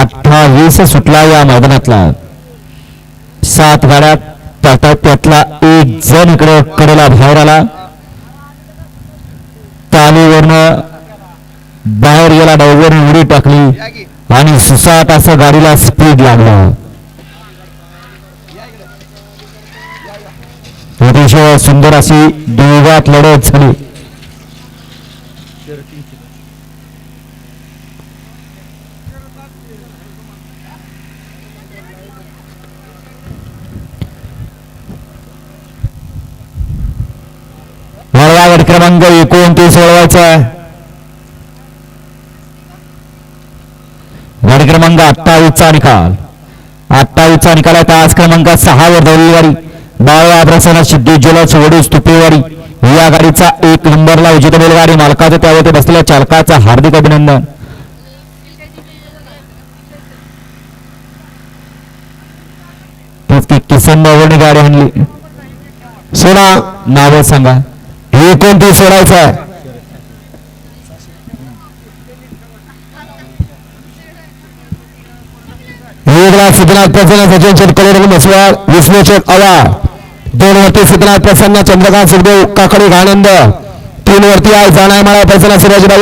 अठ्ठावीस सुटला या मैदानातला. सात गाड्या त्यात त्यातला एक जण इकडे कडेला बाहेर आला. तालीवरनं बाहेर गेला डायव्हर उडी टाकली आणि सुसाट असं गाडीला स्पीड लागला. अतिशय सुंदर अशी दोघात लढत झाली. गट क्रमांक एकोणतीस वळवायचा आहे गट क्रमांक अठ्ठावीसचा निकाल अठ्ठावीसचा निकाल आहे तास क्रमांक सहा वर रविवारी बाळवा प्रसन्न सिद्धी ज्वेलर्स वडूस तुपेवारी या गाडीचा एक नंबरला उजित बैलगाडी मालकाचं त्यावर बसलेल्या चालकाचं हार्दिक अभिनंदन तेच की किसन बाबूने गाडी आणली. सोडा नाव सांगा. हे कोणते सोडायचं आहे? वेगळा सिद्धनाथ प्रसन्न सचिन शेतकरी मसवाड विष्णू शेठ दोन वरती सिद्धनाथ प्रसन्न चंद्रकांत सुखदेव काकडे आनंद तीन वरती आज जाणाय मला प्रसन्न शिवाजीबाई